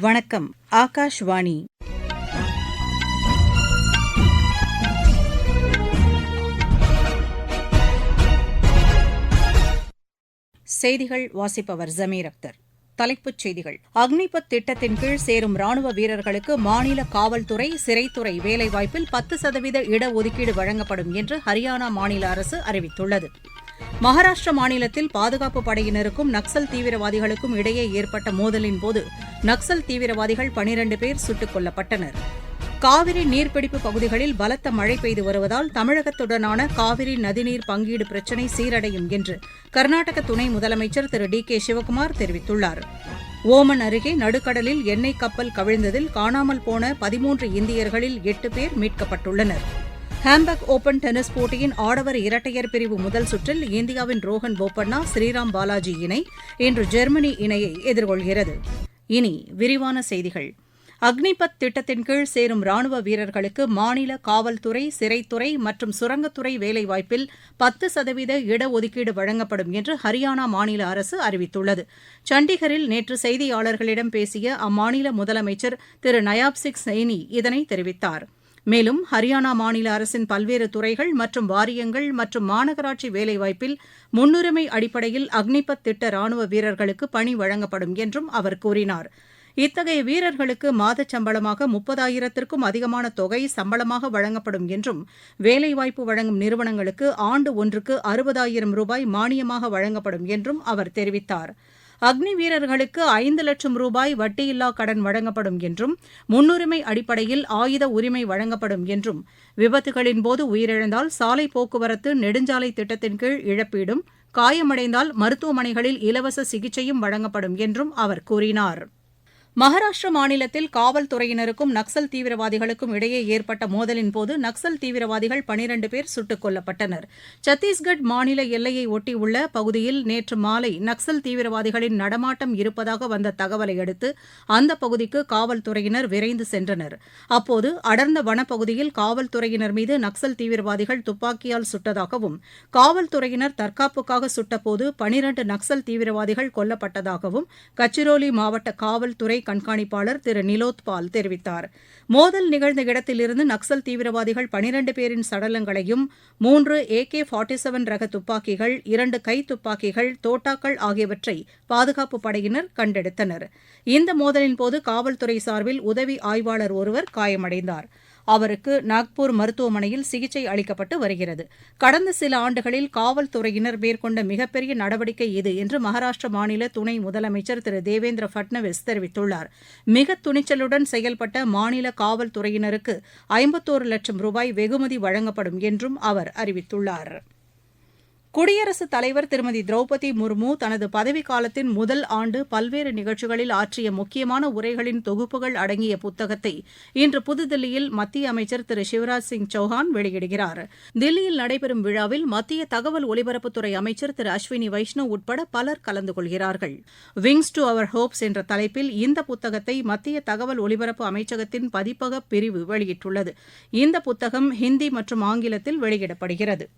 வணக்கம் ஆகாஷ்வாணி. செய்திகள் வாசிப்பவர் ஜமீர் அக்தர். தலைப்புச் செய்திகள். அக்னிபத் திட்டத்தின் கீழ் சேரும் ராணுவ வீரர்களுக்கு மாநில காவல்துறை சிறைத்துறை வேலைவாய்ப்பில் பத்து சதவீத இடஒதுக்கீடு வழங்கப்படும் என்று ஹரியானா மாநில அரசு அறிவித்துள்ளது. மகாராஷ்டிர மாநிலத்தில் பாதுகாப்பு படையினருக்கும் நக்சல் தீவிரவாதிகளுக்கும் இடையே ஏற்பட்ட மோதலின்போது நக்சல் தீவிரவாதிகள் பனிரண்டு பேர் சுட்டுக் கொல்லப்பட்டனர். காவிரி நீர்பிடிப்பு பகுதிகளில் பலத்த மழை பெய்து வருவதால் தமிழகத்துடனான காவிரி நதிநீர் பங்கீடு பிரச்சினை சீரடையும் என்று கர்நாடக துணை முதலமைச்சர் திரு டி கே சிவக்குமார் தெரிவித்துள்ளார். ஓமன் அருகே நடுக்கடலில் எண்ணெய் கப்பல் கவிழ்ந்ததில் காணாமல் போன பதிமூன்று இந்தியர்களில் எட்டு பேர் மீட்கப்பட்டுள்ளனர். ஹாம்பக் ஓபன் டென்னிஸ் போட்டியின் ஆடவர் இரட்டையர் பிரிவு முதல் சுற்றில் இந்தியாவின் ரோஹன் போபண்ணா ஸ்ரீராம் பாலாஜி இணை இன்று ஜெர்மனி இணையை எதிர்கொள்கிறது. இனி விரிவான செய்திகள். அக்னிபத் திட்டத்தின் கீழ் சேரும் ராணுவ வீரர்களுக்கு மாநில காவல்துறை சிறைத்துறை மற்றும் சுரங்கத்துறை வேலைவாய்ப்பில் பத்து சதவீத இடஒதுக்கீடு வழங்கப்படும் என்று ஹரியானா மாநில அரசு அறிவித்துள்ளது. சண்டிகரில் நேற்று செய்தியாளர்களிடம் பேசிய அம்மாநில முதலமைச்சர் திரு நயாப் சிங் சைனி இதனை தெரிவித்தார். மேலும் ஹரியானா மாநில அரசின் பல்வேறு துறைகள் மற்றும் வாரியங்கள் மற்றும் மாநகராட்சி வேலைவாய்ப்பில் முன்னுரிமை அடிப்படையில் அக்னிபத் திட்ட ராணுவ வீரர்களுக்கு பணி வழங்கப்படும் என்றும் அவர் கூறினார். இத்தகைய வீரர்களுக்கு மாதச் சம்பளமாக முப்பதாயிரத்திற்கும் அதிகமான தொகை சம்பளமாக வழங்கப்படும் என்றும் வேலைவாய்ப்பு வழங்கும் நிறுவனங்களுக்கு ஆண்டு ஒன்றுக்கு அறுபதாயிரம் ரூபாய் மானியமாக வழங்கப்படும் என்றும் அவர் தெரிவித்தார். அக்னி வீரர்களுக்கு ஐந்து லட்சம் ரூபாய் வட்டியில்லா கடன் வழங்கப்படும் என்றும் முன்னுரிமை அடிப்படையில் ஆயுத உரிமை வழங்கப்படும் என்றும் விபத்துகளின்போது உயிரிழந்தால் சாலை போக்குவரத்து நெடுஞ்சாலை திட்டத்தின் கீழ் இழப்பீடும் காயமடைந்தால் மருத்துவமனைகளில் இலவச சிகிச்சையும் வழங்கப்படும் என்றும் அவர் கூறினார். மகாராஷ்டிர மாநிலத்தில் காவல்துறையினருக்கும் நக்சல் தீவிரவாதிகளுக்கும் இடையே ஏற்பட்ட மோதலின்போது நக்சல் தீவிரவாதிகள் பனிரண்டு பேர் சுட்டுக் கொல்லப்பட்டனர். சத்தீஸ்கட் மாநில எல்லையை ஒட்டியுள்ள பகுதியில் நேற்று மாலை நக்சல் தீவிரவாதிகளின் நடமாட்டம் இருப்பதாக வந்த தகவலை அடுத்து அந்த பகுதிக்கு காவல்துறையினர் விரைந்து சென்றனர். அப்போது அடர்ந்த வனப்பகுதியில் காவல்துறையினர் மீது நக்சல் தீவிரவாதிகள் துப்பாக்கியால் சுட்டதாகவும் காவல்துறையினர் தற்காப்புக்காக சுட்டபோது பனிரண்டு நக்சல் தீவிரவாதிகள் கொல்லப்பட்டதாகவும் கச்சிரோலி மாவட்ட காவல்துறை கண்காணிப்பாளர் திரு நிலோத்பால் தெரிவித்தார். மோதல் நிகழ்ந்த இடத்திலிருந்து நக்சல் தீவிரவாதிகள் பனிரண்டு பேரின் சடலங்களையும் மூன்று ஏ கே ஃபார்ட்டி செவன் ரக துப்பாக்கிகள் இரண்டு கை துப்பாக்கிகள் தோட்டாக்கள் ஆகியவற்றை பாதுகாப்பு படையினர் கண்டெடுத்தனர். இந்த மோதலின்போது காவல்துறை சார்பில் உதவி ஆய்வாளர் ஒருவர் காயமடைந்தார். அவருக்கு நாக்பூர் மருத்துவமனையில் சிகிச்சை அளிக்கப்பட்டு வருகிறது. கடந்த சில ஆண்டுகளில் காவல்துறையினர் மேற்கொண்ட மிகப்பெரிய நடவடிக்கை இது என்று மகாராஷ்டிர மாநில துணை முதலமைச்சர் திரு தேவேந்திர பட்னவிஸ் தெரிவித்துள்ளார். மிக துணிச்சலுடன் செயல்பட்ட மாநில காவல்துறையினருக்கு ஐம்பத்தோரு லட்சம் ரூபாய் வெகுமதி வழங்கப்படும் என்றும் அவர் அறிவித்துள்ளார். குடியரசுத் தலைவர் திருமதி திரௌபதி முர்மு தனது பதவிக்காலத்தின் முதல் ஆண்டு பல்வேறு நிகழ்ச்சிகளில் ஆற்றிய முக்கியமான உரைகளின் தொகுப்புகள் அடங்கிய புத்தகத்தை இன்று புதுதில்லியில் மத்திய அமைச்சர் திரு சிவராஜ் சிங் சௌஹான் வெளியிடுகிறார். தில்லியில் நடைபெறும் விழாவில் மத்திய தகவல் ஒலிபரப்புத்துறை அமைச்சர் திரு அஸ்வினி வைஷ்ணவ் உட்பட பலர் கலந்து கொள்கிறார்கள். விங்ஸ் டு அவர் ஹோப்ஸ் என்ற தலைப்பில் இந்த புத்தகத்தை மத்திய தகவல் ஒலிபரப்பு அமைச்சகத்தின் பதிப்பக பிரிவு வெளியிட்டுள்ளது. இந்த புத்தகம் ஹிந்தி மற்றும் ஆங்கிலத்தில் வெளியிடப்படுகிறது.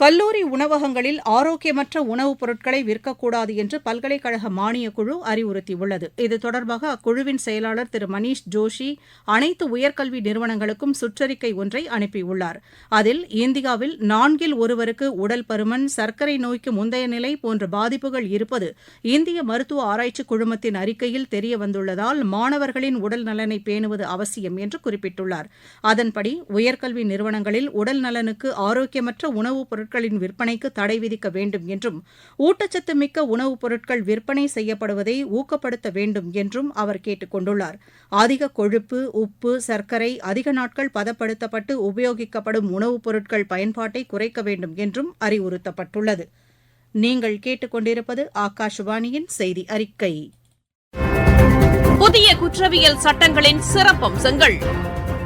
கல்லூரி உணவகங்களில் ஆரோக்கியமற்ற உணவுப் பொருட்களை விற்கக்கூடாது என்று பல்கலைக்கழக மானியக் குழு அறிவுறுத்தியுள்ளது. இது தொடர்பாக அக்குழுவின் செயலாளர் திரு மணீஷ் ஜோஷி அனைத்து உயர்கல்வி நிறுவனங்களுக்கும் சுற்றறிக்கை ஒன்றை அனுப்பியுள்ளார். அதில் இந்தியாவில் நான்கில் ஒருவருக்கு உடல் பருமன் சர்க்கரை நோய்க்கு முந்தைய நிலை போன்ற பாதிப்புகள் இருப்பது இந்திய மருத்துவ ஆராய்ச்சி குழுமத்தின் அறிக்கையில் தெரிய வந்துள்ளதால் மாணவர்களின் உடல் நலனை பேணுவது அவசியம் என்று குறிப்பிட்டுள்ளார். அதன்படி உயர்கல்வி நிறுவனங்களில் உடல் நலனுக்கு ஆரோக்கியமற்ற உணவுப் பொருட்கள் பொருட்களின் விற்பனைக்கு தடை விதிக்க வேண்டும் என்றும் ஊட்டச்சத்து மிக்க உணவுப் பொருட்கள் விற்பனை செய்யப்படுவதை ஊக்கப்படுத்த வேண்டும் என்றும் அவர் கேட்டுக் கொண்டுள்ளார். அதிக கொழுப்பு உப்பு சர்க்கரை அதிக நாட்கள் பதப்படுத்தப்பட்டு உபயோகிக்கப்படும் உணவுப் பொருட்கள் பயன்பாட்டை குறைக்க வேண்டும் என்றும் அறிவுறுத்தப்பட்டுள்ளது. நீங்கள் கேட்டுக்கொண்டிருப்பது ஆகாஷவாணியின் செய்தி அறிக்கை. புதிய குற்றவியல் சட்டங்களின் சிறப்பம்சங்கள்.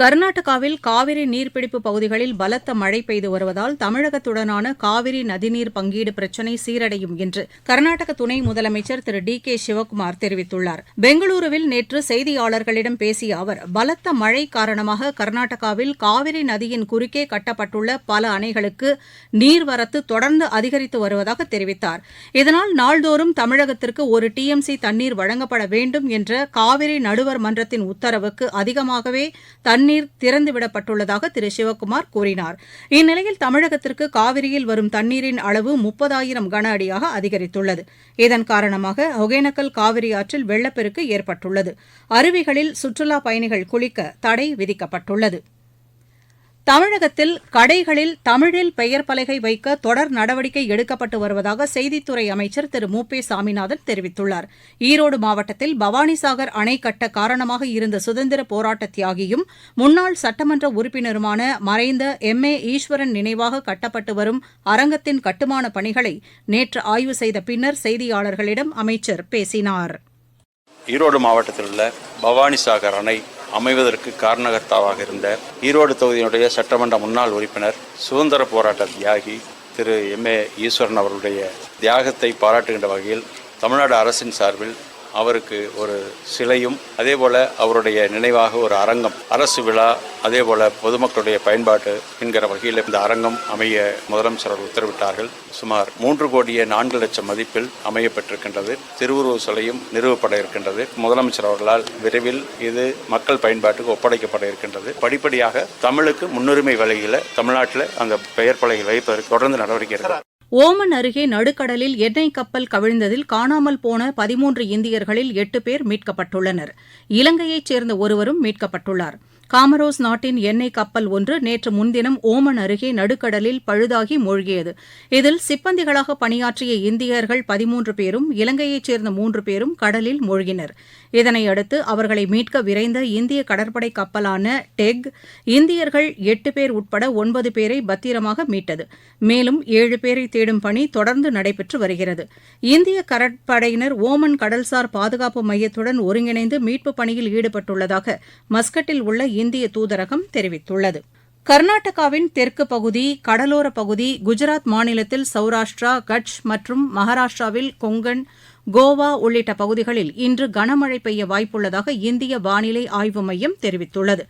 கர்நாடகாவில் காவிரி நீர்பிடிப்பு பகுதிகளில் பலத்த மழை பெய்து வருவதால் தமிழகத்துடனான காவிரி நதிநீர் பங்கீடு பிரச்சினை சீரடையும் என்று கர்நாடக துணை முதலமைச்சர் திரு டி கே சிவக்குமார் தெரிவித்துள்ளார். பெங்களூருவில் நேற்று செய்தியாளர்களிடம் பேசிய அவர் பலத்த மழை காரணமாக கர்நாடகாவில் காவிரி நதியின் குறுக்கே கட்டப்பட்டுள்ள பல அணைகளுக்கு நீர்வரத்து தொடர்ந்து அதிகரித்து வருவதாக தெரிவித்தார். இதனால் நாள்தோறும் தமிழகத்திற்கு ஒரு டிஎம்சி தண்ணீர் வழங்கப்பட வேண்டும் என்ற காவிரி நடுவர் மன்றத்தின் உத்தரவுக்கு அதிகமாகவே தண்ணீர் திறந்துவிடப்பட்டுள்ளதாக திரு சிவக்குமார் கூறினார். இந்நிலையில் தமிழகத்திற்கு காவிரியில் வரும் தண்ணீரின் அளவு முப்பதாயிரம் கன அடியாக அதிகரித்துள்ளது. இதன் காரணமாக ஒகேனக்கல் காவிரி ஆற்றில் வெள்ளப்பெருக்கு ஏற்பட்டுள்ளது. அருவிகளில் சுற்றுலாப் பயணிகள் குளிக்க தடை விதிக்கப்பட்டுள்ளது. தமிழகத்தில் கடைகளில் தமிழில் பெயர் பலகை வைக்க தொடர் நடவடிக்கை எடுக்கப்பட்டு வருவதாக செய்தித்துறை அமைச்சர் திரு. மு. பே. சாமிநாதன் தெரிவித்துள்ளார். ஈரோடு மாவட்டத்தில் பவானிசாகர் அணை கட்ட காரணமாக இருந்த சுதந்திர போராட்ட தியாகியும் முன்னாள் சட்டமன்ற உறுப்பினருமான மறைந்த எம். ஏ. ஈஸ்வரன் நினைவாக கட்டப்பட்டு வரும் அரங்கத்தின் கட்டுமான பணிகளை நேற்று ஆய்வு செய்த பின்னர் செய்தியாளர்களிடம் அமைச்சர் பேசினார். ஈரோடு மாவட்டத்தில் உள்ள பவானிசாகர் அணை அமைவதற்கு காரணகர்த்தாவாக இருந்த ஈரோடு தொகுதியினுடைய சட்டமன்ற முன்னாள் உறுப்பினர் சுதந்திர போராட்ட தியாகி திரு எம் ஏ ஈஸ்வரன் அவர்களுடைய தியாகத்தை பாராட்டுகின்ற வகையில் தமிழ்நாடு அரசின் சார்பில் அவருக்கு ஒரு சிலையும் அதே போல அவருடைய நினைவாக ஒரு அரங்கம் அரசு விழா அதே போல பொதுமக்களுடைய பயன்பாட்டு என்கிற வகையில் இந்த அரங்கம் அமைய முதலமைச்சர் உத்தரவிட்டார்கள். சுமார் மூன்று கோடியே நான்கு லட்சம் மதிப்பில் அமையப்பட்டிருக்கின்றது. திருவுருவ சிலையும் நிறுவப்பட இருக்கின்றது. முதலமைச்சர் அவர்களால் விரைவில் இது மக்கள் பயன்பாட்டுக்கு ஒப்படைக்கப்பட இருக்கின்றது. படிப்படியாக தமிழுக்கு முன்னுரிமை வழங்கில தமிழ்நாட்டில் அந்த பெயர் பலகை வைப்பதற்கு தொடர்ந்து நடவடிக்கை இருக்கிறார் ஓமன் அருகே நடுக்கடலில் எண்ணெய் கப்பல் கவிழ்ந்ததில் காணாமல் போன பதிமூன்று இந்தியர்களில் எட்டு பேர் மீட்கப்பட்டுள்ளனர். இலங்கையைச் சேர்ந்த ஒருவரும் மீட்கப்பட்டுள்ளார். காமரோஸ் நாட்டின் எண்ணெய் கப்பல் ஒன்று நேற்று முன்தினம் ஓமன் அருகே நடுக்கடலில் பழுதாகி மூழ்கியது. இதில் சிப்பந்திகளாக பணியாற்றிய இந்தியர்கள் பதிமூன்று பேரும் இலங்கையைச் சேர்ந்த மூன்று பேரும் கடலில் மூழ்கினர். இதனையடுத்து அவர்களை மீட்க விரைந்த இந்திய கடற்படை கப்பலான டெக் இந்தியர்கள் எட்டு பேர் உட்பட ஒன்பது பேரை பத்திரமாக மீட்டது. மேலும் ஏழு பேரை தேடும் பணி தொடர்ந்து நடைபெற்று வருகிறது. இந்திய கடற்படையினர் ஓமன் கடல்சார் பாதுகாப்பு மையத்துடன் ஒருங்கிணைந்து மீட்புப் பணியில் ஈடுபட்டுள்ளதாக மஸ்கட்டில் உள்ள இந்திய தூதரகம் தெரிவித்துள்ளது. கர்நாடகாவின் தெற்கு பகுதி கடலோர பகுதி குஜராத் மாநிலத்தில் சௌராஷ்டிரா கட்ச் மற்றும் மகாராஷ்டிராவில் கொங்கன் கோவா உள்ளிட்ட பகுதிகளில் இன்று கனமழை பெய்ய வாய்ப்புள்ளதாக இந்திய வானிலை ஆய்வு மையம் தெரிவித்துள்ளது.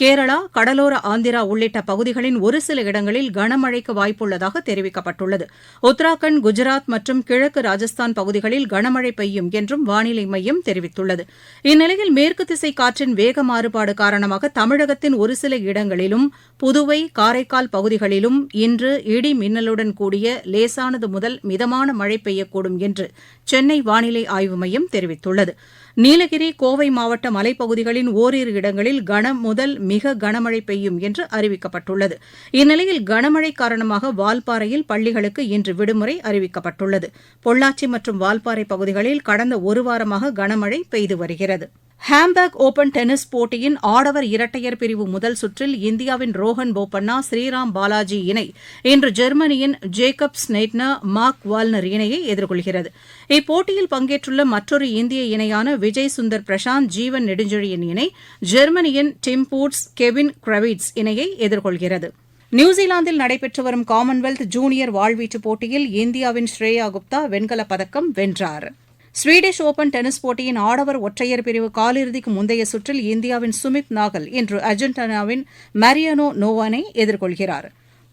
கேரளா கடலோர ஆந்திரா உள்ளிட்ட பகுதிகளின் ஒரு சில இடங்களில் கனமழைக்கு வாய்ப்புள்ளதாக தெரிவிக்கப்பட்டுள்ளது. உத்தராகண்ட் குஜராத் மற்றும் கிழக்கு ராஜஸ்தான் பகுதிகளில் கனமழை பெய்யும் என்றும் வானிலை மையம் தெரிவித்துள்ளது. இந்நிலையில் மேற்கு திசை காற்றின் வேக மாறுபாடு காரணமாக தமிழகத்தின் ஒரு சில இடங்களிலும் புதுவை காரைக்கால் பகுதிகளிலும் இன்று இடி மின்னலுடன் கூடிய லேசானது முதல் மிதமான மழை பெய்யக்கூடும் என்று சென்னை வானிலை ஆய்வு மையம் தெரிவித்துள்ளது. நீலகிரி கோவை மாவட்ட மலைப்பகுதிகளின் ஓரிரு இடங்களில் கனம் முதல் மிக கனமழை பெய்யும் என்று அறிவிக்கப்பட்டுள்ளது. இந்நிலையில் கனமழை காரணமாக வால்பாறையில் பள்ளிகளுக்கு இன்று விடுமுறை அறிவிக்கப்பட்டுள்ளது. பொள்ளாச்சி மற்றும் வால்பாறை பகுதிகளில் கடந்த ஒரு வாரமாக கனமழை பெய்து வருகிறது. ஹாம்பேக் ஓபன் டென்னிஸ் போட்டியின் ஆடவர் இரட்டையர் பிரிவு முதல் சுற்றில் இந்தியாவின் ரோஹன் போபண்ணா ஸ்ரீராம் பாலாஜி இணை. இன்று ஜெர்மனியின் ஜேக்கப் ஸ்னெய்ட்னர் மார்க் வால்னர் இணையை எதிர்கொள்கிறது. இப்போட்டியில் பங்கேற்றுள்ள மற்றொரு இந்திய இணையான விஜய் சுந்தர் பிரசாந்த் ஜீவன் நெடுஞ்செழியன் இணை ஜெர்மனியின் டிம்பூட்ஸ் கெவின் கிரவிட்ஸ் இணையை எதிர்கொள்கிறது. நியூசிலாந்தில் நடைபெற்று வரும் காமன்வெல்த் ஜூனியர் வாழ்வீச்சுப் போட்டியில் இந்தியாவின் ஸ்ரேயா குப்தா வெண்கலப் பதக்கம் வென்றார். ஸ்வீடிஷ் ஓபன் டென்னிஸ் போட்டியின் ஆடவர் ஒற்றையர் பிரிவு காலிறுதிக்கு முந்தைய சுற்றில் இந்தியாவின் சுமித் நாகல் இன்று அர்ஜென்டினாவின் மரியனோ நோவானை எதிர்கொள்கிறார்.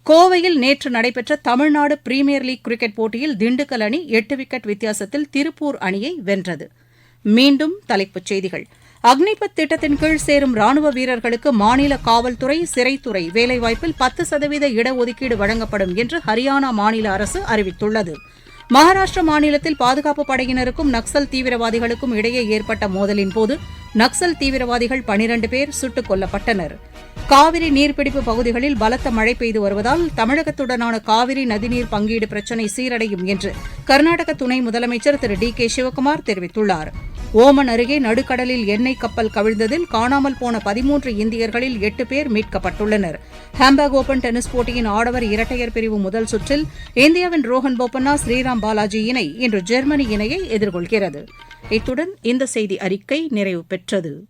கோவையில் நேற்று நடைபெற்ற தமிழ்நாடு பிரீமியர் லீக் கிரிக்கெட் போட்டியில் திண்டுக்கல் அணி எட்டு விக்கெட் வித்தியாசத்தில் திருப்பூர் அணியை வென்றது. மீண்டும் தலைப்புச் செய்திகள். அக்னிபத் திட்டத்தின் கீழ் சேரும் ராணுவ வீரர்களுக்கு மாநில காவல்துறை சிறைத்துறை வேலைவாய்ப்பில் பத்து சதவீத இடஒதுக்கீடு வழங்கப்படும் என்று ஹரியானா மாநில அரசு அறிவித்துள்ளது. மகாராஷ்டிர மாநிலத்தில் பாதுகாப்பு படையினருக்கும் நக்சல் தீவிரவாதிகளுக்கும் இடையே ஏற்பட்ட மோதலின்போது நக்சல் தீவிரவாதிகள் பனிரண்டு பேர் சுட்டுக் கொல்லப்பட்டனர். காவிரி நீர்பிடிப்பு பகுதிகளில் பலத்த மழை பெய்து வருவதால் தமிழகத்துடனான காவிரி நதிநீர் பங்கீடு பிரச்சினை சீரடையும் என்று கர்நாடக துணை முதலமைச்சர் திரு டி கே சிவக்குமார் தெரிவித்துள்ளார். ஓமன் அருகே நடுக்கடலில் எண்ணெய் கப்பல் கவிழ்ந்ததில் காணாமல் போன பதிமூன்று இந்தியர்களில் எட்டு பேர் மீட்கப்பட்டுள்ளனர். ஹாம்பர்க் ஓபன் டென்னிஸ் போட்டியின் ஆடவர் இரட்டையர் பிரிவு முதல் சுற்றில் இந்தியாவின் ரோஹன் போபண்ணா ஸ்ரீராம் பாலாஜி இணை இன்று ஜெர்மனி இணையை எதிர்கொள்கிறது. இத்துடன் இந்த செய்தி அறிக்கை நிறைவு பெற்றது.